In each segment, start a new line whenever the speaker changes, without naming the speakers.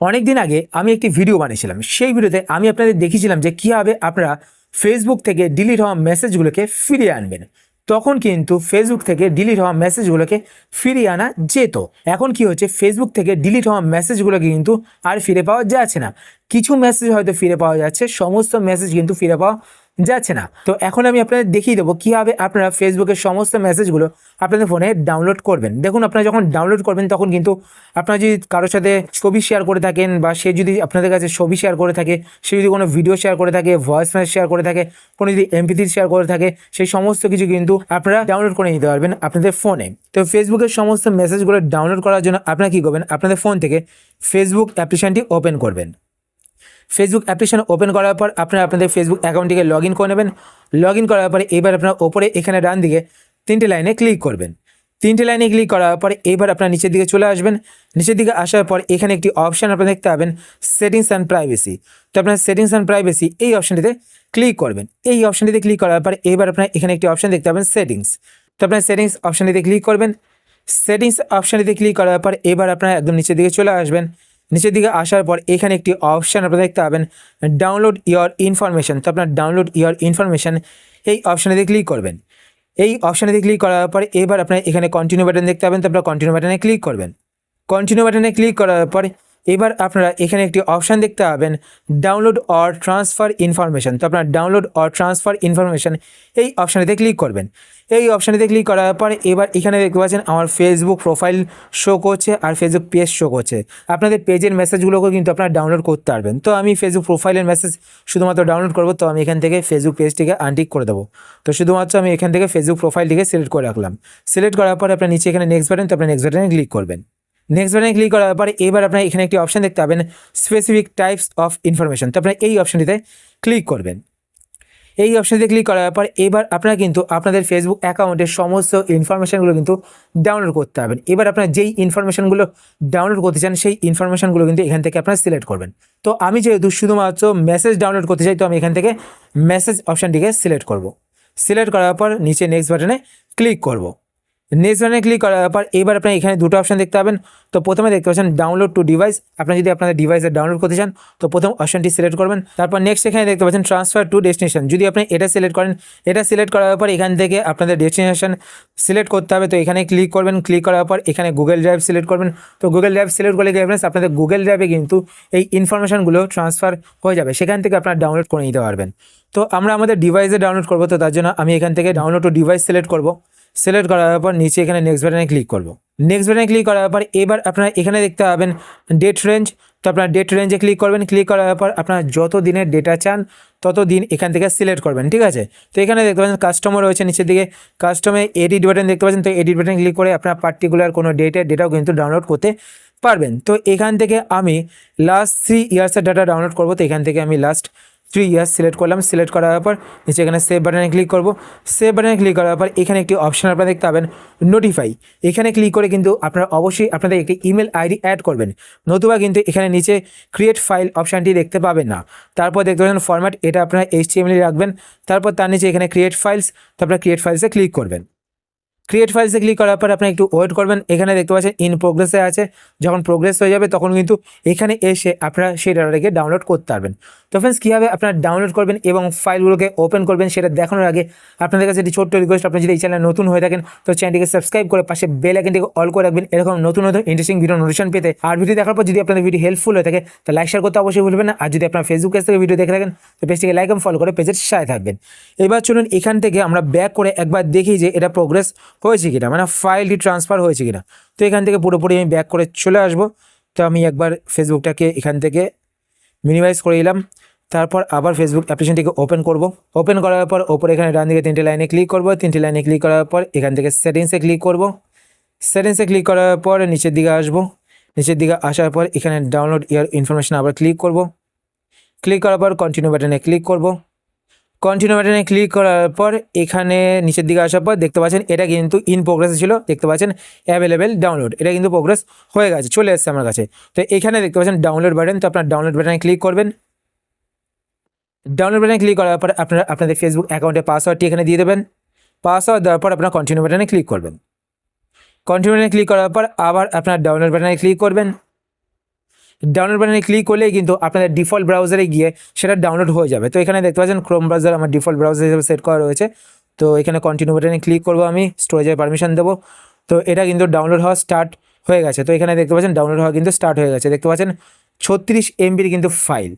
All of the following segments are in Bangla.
অনেক দিন আগে আমি একটি ভিডিও বানিয়েছিলাম। সেই ভিডিওতে আমি আপনাদের দেখিয়েছিলাম যে কীভাবে আপনারা ফেসবুক থেকে ডিলিট হওয়া মেসেজগুলোকে ফিরিয়ে আনবেন। তখন কিন্তু ফেসবুক থেকে ডিলিট হওয়া মেসেজগুলোকে ফিরিয়ে আনা যেত। এখন কি হচ্ছে? ফেসবুক থেকে ডিলিট হওয়া মেসেজগুলোকে কিন্তু আর ফিরে পাওয়া যাচ্ছে না। কিছু মেসেজ হয়তো ফিরে পাওয়া যাচ্ছে, সমস্ত মেসেজ কিন্তু ফিরে পাওয়া যাচ্ছে না। তো এখন আমি আপনাদের দেখিয়ে দেবো কীভাবে আপনারা ফেসবুকের সমস্ত মেসেজগুলো আপনাদের ফোনে ডাউনলোড করবেন। দেখুন, আপনারা যখন ডাউনলোড করবেন, তখন কিন্তু আপনারা যদি কারোর সাথে ছবি শেয়ার করে থাকেন বা সে যদি আপনাদের কাছে ছবি শেয়ার করে থাকে, সে যদি কোনো ভিডিও শেয়ার করে থাকে ভয়েস মেসেজ শেয়ার করে থাকে, কোনো যদি এমপিথি শেয়ার করে থাকে, সেই সমস্ত কিছু কিন্তু আপনারা ডাউনলোড করে নিতে পারবেন আপনাদের ফোনে তো ফেসবুকের সমস্ত মেসেজগুলো ডাউনলোড করার জন্য আপনারা কী করবেন? আপনাদের ফোন থেকে ফেসবুক অ্যাপ্লিকেশনটি ওপেন করবেন। ফেসবুক অ্যাপ্লিকেশন ওপেন করার পর আপনারা আপনাদের ফেসবুক অ্যাকাউন্টটিকে লগ ইন করে নেবেন। লগ ইন করার পরে এবার আপনার ওপরে এখানে ডান দিকে তিনটে লাইনে ক্লিক করবেন। তিনটে লাইনে ক্লিক করার পরে এবার আপনার নিচের দিকে চলে আসবেন। নিচের দিকে আসার পর এখানে একটি অপশান আপনারা দেখতে পাবেন সেটিংস অ্যান্ড প্রাইভেসি তো আপনার সেটিংস অ্যান্ড প্রাইভেসি এই অপশানটিতে ক্লিক করবেন। এই অপশানটিতে ক্লিক করার পর এবার আপনার এখানে একটি অপশান দেখতে পাবেন সেটিংস তো আপনার সেটিংস অপশানটিতে ক্লিক করবেন। সেটিংস অপশানটিতে ক্লিক করার পর এবার আপনার একদম নিচের দিকে চলে আসবেন। নিচের দিকে আসার পর এখানে একটি অপশান আপনারা দেখতে পাবেন ডাউনলোড ইয়ার ইনফরমেশান তো আপনার ডাউনলোড ইয়ার ইনফরমেশান এই অপশানেতে ক্লিক করবেন। এই অপশানেতে ক্লিক করার পর এবার আপনার এখানে কন্টিনিউ বাটন দেখতে পাবেন, তো আপনার কন্টিনিউ বাটনে ক্লিক করবেন। কন্টিনিউ বাটনে ক্লিক করার পর এবার আপনারা এখানে একটি অপশান দেখতে পাবেন ডাউনলোড অর ট্রান্সফার ইনফরমেশন তো আপনার ডাউনলোড অর ট্রান্সফার ইনফরমেশন এই অপশানেতে ক্লিক করবেন। এই অপশানেতে ক্লিক করার পর এবার এখানে দেখতে পাচ্ছেন আমার ফেসবুক প্রোফাইল শো করছে আর ফেসবুক পেজ শো করছে। আপনাদের পেজের মেসেজগুলোকেও কিন্তু আপনারা ডাউনলোড করতে পারবেন। তো আমি ফেসবুক প্রোফাইলের মেসেজ শুধুমাত্র ডাউনলোড করব, তো আমি এখান থেকে ফেসবুক পেজটিকে আনটিক করে দেবো। তো শুধুমাত্র আমি এখান থেকে ফেসবুক প্রোফাইলটিকে সিলেক্ট করে রাখলাম। সিলেক্ট করার পর আপনার নিচে এখানে নেক্সট বাটন তো আপনার নেক্সট বাটনে ক্লিক করবেন। নেক্সট বাটনে ক্লিক করার পরে এবার আপনার এখানে একটি অপশন দেখতে পাবেন স্পেসিফিক টাইপস অফ ইনফরমেশন তো আপনার এই অপশনটিতে ক্লিক করবেন। এই অপশনটিতে ক্লিক করার পর এবার আপনারা কিন্তু আপনাদের ফেসবুক অ্যাকাউন্টের সমস্ত ইনফরমেশনগুলো কিন্তু ডাউনলোড করতে পারবেন। এবার আপনারা যেই ইনফরমেশনগুলো ডাউনলোড করতে চান, সেই ইনফরমেশনগুলো কিন্তু এখান থেকে আপনারা সিলেক্ট করবেন। তো আমি যেহেতু শুধুমাত্র মেসেজ ডাউনলোড করতে চাই, তো আমি এখান থেকে মেসেজ অপশানটিকে সিলেক্ট করব। সিলেক্ট করার পর নিচে নেক্সট বাটনে ক্লিক করব। নেক্সট বাটনে ক্লিক করার পর এবার আপনি এখানে দুটো অপশন দেখতে পাবেন। তো প্রথমে দেখতে পাচ্ছেন ডাউনলোড টু ডিভাইস আপনি যদি আপনাদের ডিভাইসে ডাউনলোড করতে চান, তো প্রথম অপশনটি সিলেক্ট করবেন। তারপর নেক্সট এখানে দেখতে পাচ্ছেন ট্রান্সফার টু ডেস্টিনেশন যদি আপনি এটা সিলেক্ট করেন, এটা সিলেক্ট করার পর এখান থেকে আপনাদের ডেস্টিনেশন সিলেক্ট করতে হবে। তো এখানে ক্লিক করবেন। ক্লিক করার পর এখানে গুগল ড্রাইভ সিলেক্ট করবেন। তো গুগল ড্রাইভ সিলেক্ট করলে ফ্রেন্ডস আপনাদের গুগল ড্রাইভে কিন্তু এই ইনফরমেশনগুলো ট্রান্সফার হয়ে যাবে। সেখান থেকে আপনারা ডাউনলোড করে নিতে পারবেন। তো আমরা আমাদের ডিভাইসে ডাউনলোড করব। তো তার জন্য আমি এখান থেকে ডাউনলোড টু ডিভাইস সিলেক্ট করব। সিলেক্ট করার পর নিচে এখানে নেক্সট বাটনে ক্লিক করব। নেক্সট বাটনে ক্লিক করার পর এবার আপনারা এখানে দেখতে পাবেন ডেট রেঞ্জ তো আপনার ডেট রেঞ্জে ক্লিক করবেন। ক্লিক করার পর আপনার যত দিনের ডেটা চান, তত দিন এখান থেকে সিলেক্ট করবেন। ঠিক আছে? তো এখানে দেখতে পাচ্ছেন কাস্টমার রয়েছে নিচের দিকে। কাস্টমে এডিট বাটন দেখতে পাচ্ছেন। তো এডিট বাটন ক্লিক করে আপনার পার্টিকুলার কোনো ডেটের ডেটাও কিন্তু ডাউনলোড করতে পারবেন। তো এখান থেকে আমি লাস্ট থ্রি ইয়ার্সের ডাটা ডাউনলোড করব। তো এখান থেকে আমি লাস্ট থ্রি ইয়ার্স সিলেক্ট করলাম। সিলেক্ট করার পর নিচে এখানে সেভ বাটনে ক্লিক করব। সেভ বাটনে ক্লিক করার পর এখানে একটি অপশান আপনারা দেখতে পাবেন নোটিফাই এখানে ক্লিক করে কিন্তু আপনারা অবশ্যই আপনাদের একটি ইমেল আইডি অ্যাড করবেন। নতুবা কিন্তু এখানে নিচে ক্রিয়েট ফাইল অপশানটি দেখতে পাবেন না। তারপর দেখতে পাবেন ফরম্যাট এটা আপনারা এইচটিএমএল রাখবেন। তারপর তার নিচে এখানে ক্রিয়েট ফাইলস তারপর ক্রিয়েট ফাইলসে ক্লিক করবেন। ক্রিয়েট ফাইলসে ক্লিক করার পর আপনি একটু ওয়েট করবেন। এখানে দেখতে পাচ্ছেন ইন প্রোগ্রেসে আছে। যখন প্রোগ্রেস হয়ে যাবে, তখন কিন্তু এখানে এসে আপনারা সেই ডাটাটাকে ডাউনলোড করতে পারবেন। তো ফ্রেন্ডস কীভাবে আপনারা ডাউনলোড করবেন এবং ফাইলগুলোকে ওপেন করবেন সেটা দেখানোর আগে আপনাদের কাছে একটি ছোট্ট রিকোয়েস্ট আপনি যদি এই চ্যানেল নতুন হয়ে থাকেন, তো চ্যানেলটিকে সাবস্ক্রাইব করে পাশে বেল আইকনটিকে অল করে রাখবেন। এরকম নতুন নতুন ইন্টারেস্টিং ভিডিও নোটিফিকেশন পেতে। আর ভিডিও দেখার পর যদি আপনাদের ভিডিও হেল্পফুল হয়ে থাকে, তো লাইক শেয়ার করতে অবশ্যই ভুলবেন না। আর যদি আপনার ফেসবুক পেজ থেকে ভিডিও দেখে থাকেন, তো পেজটিকে লাইক এবং ফলো করে পেজের সাথে থাকবেন। এবার চলুন এখান থেকে আমরা ব্যাক করে একবার দেখি যে এটা প্রোগ্রেস হয়েছে কিনা? মানে ফাইলটি ট্রান্সফার হয়েছে কিনা? তো এখান থেকে পুরোপুরি আমি ব্যাক করে চলে আসব। তো আমি একবার ফেসবুকটাকে এখান থেকে মিনিমাইজ করে দিলাম তারপর আবার ফেসবুক অ্যাপ্লিকেশনটিকে ওপেন করব। ওপেন করার পর ওপরে এখানে ডান দিকে তিনটে লাইনে ক্লিক করব। তিনটে লাইনে ক্লিক করার পর এখান থেকে সেটিংসে ক্লিক করব। সেটিংসে ক্লিক করার পর নিচের দিকে আসব। নিচের দিকে আসার পর এখানে ডাউনলোড ইয়ার ইনফরমেশন আবার ক্লিক করব। ক্লিক করার পর কন্টিনিউ বাটনে ক্লিক করব। কন্টিনিউ বাটনে ক্লিক করার পর এখানে নিচের দিকে আসার পর দেখতে পাচ্ছেন এটা কিন্তু ইন প্রোগ্রেস ছিল। দেখতে পাচ্ছেন অ্যাভেলেবেল ডাউনলোড এটা কিন্তু প্রোগ্রেস হয়ে গেছে, চলে এসেছে আমার কাছে। তো এখানে দেখতে পাচ্ছেন ডাউনলোড বাটন তো আপনার ডাউনলোড বাটনে ক্লিক করবেন। ডাউনলোড বাটনে ক্লিক করার পর আপনারা, আপনাদের ফেসবুক অ্যাকাউন্টে পাসওয়ার্ডটি এখানে দিয়ে দেবেন। পাসওয়ার্ড দেওয়ার পর আপনার কন্টিনিউ বাটনে ক্লিক করবেন। কন্টিনিউ বাটনে ক্লিক করার পর আবার আপনার ডাউনলোড বাটনে ক্লিক করবেন। ডাউনলোড বাটনে ক্লিক করলেই কিন্তু আপনাদের ডিফল্ট ব্রাউজারে গিয়ে সেটা ডাউনলোড হয়ে যাবে। তো এখানে দেখতে পাচ্ছেন ক্রোম ব্রাউজার আমার ডিফল্ট ব্রাউজার হিসেবে সেট করা রয়েছে। তো এখানে কন্টিনিউ বাটনে ক্লিক করব আমি স্টোরেজের পারমিশন দেবো। তো এটা কিন্তু ডাউনলোড হওয়া স্টার্ট হয়ে গেছে। তো এখানে দেখতে পাচ্ছেন ডাউনলোড হওয়া কিন্তু স্টার্ট হয়ে গেছে। দেখতে পাচ্ছেন ছত্রিশ এমবির কিন্তু ফাইল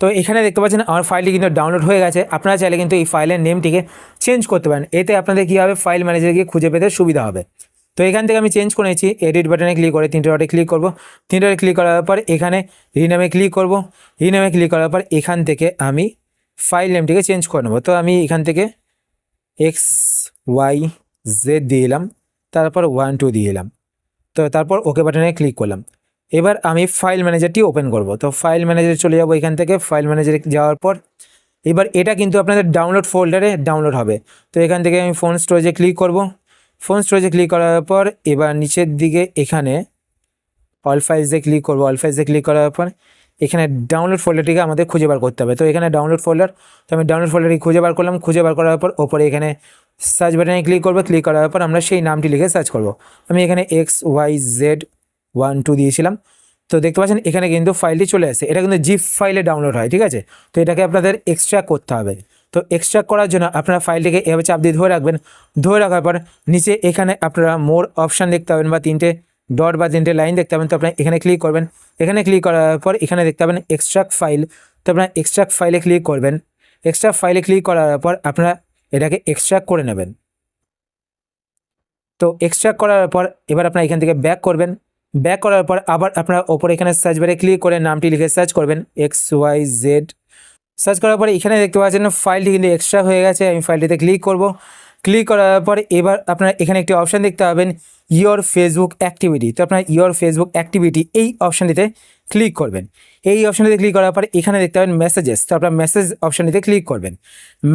তো এখানে দেখতে পাচ্ছেন আমার ফাইলটি কিন্তু ডাউনলোড হয়ে গেছে। আপনারা চাইলে কিন্তু এই ফাইলের নেমটিকে চেঞ্জ করতে পারেন। এতে আপনাদের কী হবে? ফাইল ম্যানেজারে গিয়ে খুঁজে পেতে সুবিধা হবে। তো এখান থেকে আমি চেঞ্জ করে নিয়েছি এডিট বাটনে ক্লিক করে তিনটে ডটে ক্লিক করব। তিনটে ডটে ক্লিক করার পর এখানে রিনামে ক্লিক করব। রিনামে ক্লিক করার পর এখান থেকে আমি ফাইল নেমটিকে চেঞ্জ করে নেব। তো আমি এখান থেকে এক্স ওয়াই জেড দিয়ে এলাম, তারপর ওয়ান টু দিয়ে এলাম। তো তারপর ওকে বাটনে ক্লিক করলাম। এবার আমি ফাইল ম্যানেজারটি ওপেন করব। তো ফাইল ম্যানেজারে চলে যাব এখান থেকে। ফাইল ম্যানেজারে যাওয়ার পর এবার এটা কিন্তু আপনাদের ডাউনলোড ফোল্ডারে ডাউনলোড হবে। তো এখান থেকে আমি ফোন স্টোরেজে ক্লিক করব। ফোন স্টোরেজে ক্লিক করার পর এবার নিচের দিকে এখানে অল ফাইলসে ক্লিক করব। অল ফাইলসে ক্লিক করার পর এখানে ডাউনলোড ফোল্ডারটিকে আমাদের খুঁজে বার করতে হবে। তো এখানে ডাউনলোড ফোল্ডার তো আমি ডাউনলোড ফোল্ডারটি খুঁজে বার করলাম। খুঁজে বার করার পর ওপরে এখানে সার্চ বাটনে ক্লিক করব। ক্লিক করার পর আমরা সেই নামটি লিখে সার্চ করব। আমি এখানে X Y Z one two দিয়েছিলাম। তো দেখতে পাচ্ছেন এখানে কিন্তু ফাইলটি চলে আসে। এটা কিন্তু জিপ ফাইলে ডাউনলোড হয়, ঠিক আছে? তো এটাকে আপনাদের এক্সট্রা করতে হবে। তো এক্সট্রা করার জন্য আপনারা ফাইলটিকে এভাবে চাপ দিয়ে ধরে রাখবেন। ধরে রাখার পর নিচে এখানে আপনারা মোর অপশান দেখতে পাবেন বা তিনটে ডট বা তিনটে লাইন দেখতে পাবেন। তো আপনারা এখানে ক্লিক করবেন। এখানে ক্লিক করার পর এখানে দেখতে পাবেন এক্সট্রাক্ট ফাইল তো আপনারা এক্সট্রাক্ট ফাইলে ক্লিক করবেন। এক্সট্রা ফাইলে ক্লিক করার পর আপনারা এটাকে এক্সট্রাক্ট করে নেবেন। তো এক্সট্রাক্ট করার পর এবার আপনারা এখান থেকে ব্যাক করবেন। ব্যাক করার পর আবার আপনারা ওপরে এখানে সার্চ বারে ক্লিক করে নামটি লিখে সার্চ করবেন। এক্স ওয়াই জেড সার্চ করার পরে এখানে দেখতে পাচ্ছেন ফাইলটি কিন্তু এক্সট্রা হয়ে গেছে। আমি ফাইলটিতে ক্লিক করব। ক্লিক করার পরে এবার আপনার এখানে একটি অপশান দেখতে পাবেন ইয়োর ফেসবুক অ্যাক্টিভিটি তো আপনার ইয়োর ফেসবুক অ্যাক্টিভিটি এই অপশানটিতে ক্লিক করবেন। এই অপশানটিতে ক্লিক করার পরে এখানে দেখতে পাবেন মেসেজেস তো আপনার মেসেজ অপশানটিতে ক্লিক করবেন।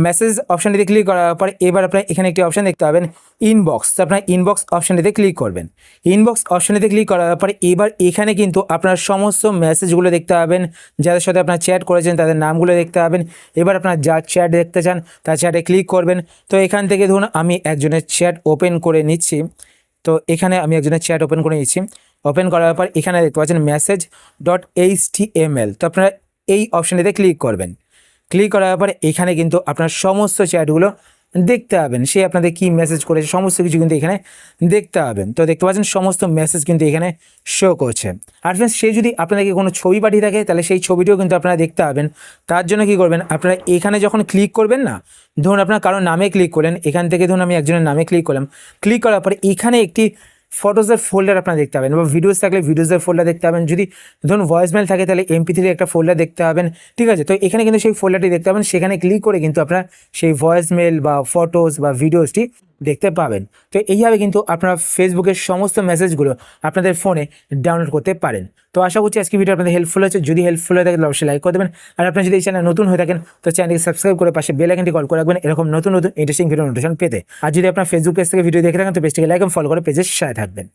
মেসেজ অপশানটিতে ক্লিক করার পরে এবার আপনার এখানে একটি অপশান দেখতে পাবেন ইনবক্স তো আপনার ইনবক্স অপশানটিতে ক্লিক করবেন। ইনবক্স অপশানটিতে ক্লিক করার পরে এবার এখানে কিন্তু আপনার সমস্ত মেসেজগুলো দেখতে পাবেন। যাদের সাথে আপনার চ্যাট করেছেন, তাদের নামগুলো দেখতে পাবেন। এবার আপনার যা চ্যাট দেখতে চান তার চ্যাটে ক্লিক করবেন। তো এখান থেকে ধরুন আমি একজনের চ্যাট ওপেন করে নিচ্ছি। তো এখানে আমি একজনের চ্যাট ওপেন করে নিচ্ছি। ওপেন করার পর এখানে দেখতে পাচ্ছেন message dot H T M L তো আপনারা এই অপশানটিতে ক্লিক করবেন। ক্লিক করার পরে এখানে কিন্তু আপনার সমস্ত চ্যাটগুলো দেখতে পাবেন। সে আপনাদের কি মেসেজ করেছে, সমস্ত কিছু কিন্তু এখানে দেখতে পাবেন। তো দেখতে পাচ্ছেন সমস্ত মেসেজ কিন্তু এখানে শো করছে। আর ফ্রেন্ডস সে যদি আপনাদেরকে কোনো ছবি পাঠিয়ে থাকে, তাহলে সেই ছবিটিও কিন্তু আপনারা দেখতে পাবেন। তার জন্য কি করবেন, আপনারা এখানে যখন ক্লিক করবেন না, ধরুন আপনার কারও নামে ক্লিক করলেন, এখান থেকে ধরুন আমি একজনের নামে ক্লিক করলাম। ক্লিক করার পরে এখানে একটি ফটোসের ফোল্ডার আপনারা দেখতে পাবেন, বা ভিডিওস থাকলে ভিডিওসের ফোল্ডার দেখতে পাবেন। যদি ধরুন ভয়েসমেল থাকে, তাহলে এমপি থ্রি একটা ফোল্ডার দেখতে পাবেন, ঠিক আছে? তো এখানে কিন্তু সেই ফোল্ডারটি দেখতে পাবেন, সেখানে ক্লিক করে কিন্তু আপনারা সেই ভয়েসমেল বা ফটোস বা ভিডিওসটি দেখতে পাবেন। তো এইভাবে কিন্তু আপনারা ফেসবুকের সমস্ত মেসেজগুলো আপনাদের ফোনে ডাউনলোড করতে পারেন। তো আশা করছি আজকে ভিডিও আপনাদের হেল্পফুল হয়েছে। যদি হেল্পফুল হয়ে থাকে অবশ্যই লাইক করে দেবেন। আর আপনার যদি এই চ্যানেল নতুন হয়ে থাকেন, তো চ্যানেলকে সাবস্ক্রাইব করে পাশে বেল আইকনটি কল করে রাখবেন। এরকম নতুন নতুন ইন্টারেস্টিং ভিডিও নোটিফিকেশন পেতে। আর যদি আপনার ফেসবুক পেজ থেকে ভিডিও দেখে থাকেন, তো পেজটিকে লাইক এবং ফলো করে পেজের সাথে থাকবেন।